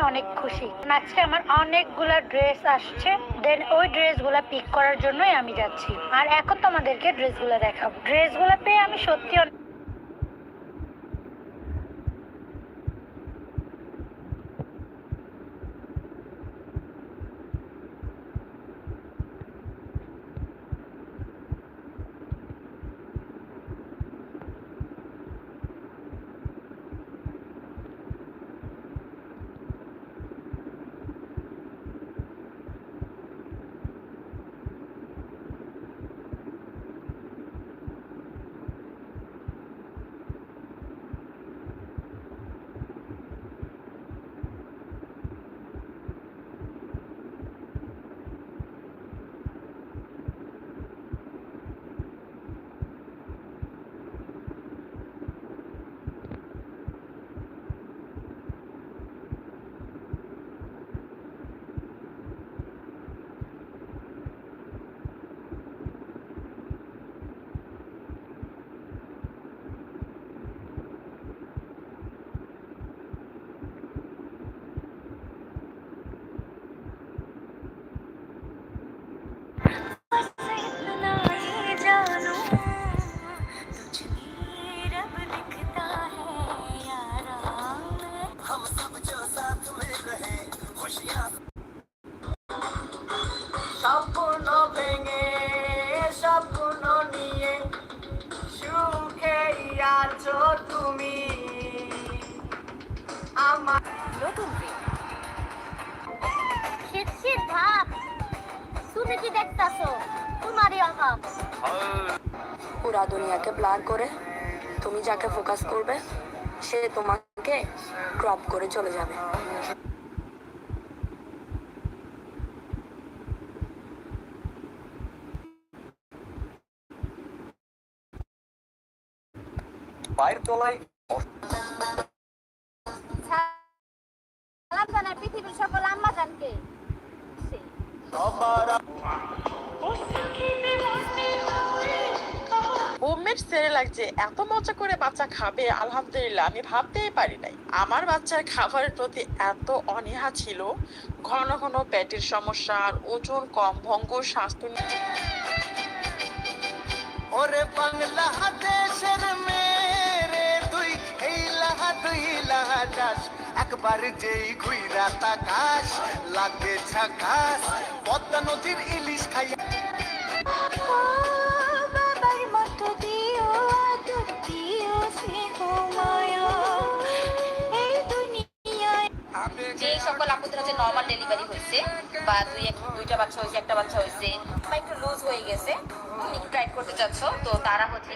অনেক খুশি। আজকে আমার অনেকগুলা ড্রেস আসছে। দেন ওই ড্রেসগুলা পিক করার জন্যই আমি যাচ্ছি। আর এখন তোমাদেরকে ড্রেসগুলো দেখাবো। ড্রেসগুলো পেয়ে আমি সত্যি নতুন শীত শীত ভাব। তুমি কি দেখতাছো? তোমারই অভাব। পুরা দুনিয়াকে ব্লার করে। তুমি যাকে ফোকাস করবে সে তোমাকে ক্রপ করে চলে যাবে। পায়ের তলায় সালাম জানাই পৃথিবীর সকল আম্মা জানকে হোমমেড সেরেলাক যে এত মজা করে বাচ্চা খাবে আলহামদুলিল্লাহ আমি ভাবতেই পারি নাই। আমার বাচ্চার খাবারের প্রতি এত অনীহা ছিল ঘন ঘন পেটের সমস্যা আর ওজন কম ভঙ্গুর স্বাস্থ্য ওরে বাংলা দেশের এই লাহা যাস একবার যেই ঘুইরা তাকাস লাগে ঝাকাস পদ্মা নদীর ইলিশ খাইয়া বাবার মতো দিও আদর দিও স্নেহময়। এই দুনিয়ায় যে সকল আপুদের হচ্ছে নর্মাল ডেলিভারি হয়েছে বা দুই এক দুইটা বাচ্চা হয়েছে একটা বাচ্চা হয়েছে বা একটু লুজ হয়ে গেছে একটু টাইট করতে চাচ্ছ তো তারা হচ্ছে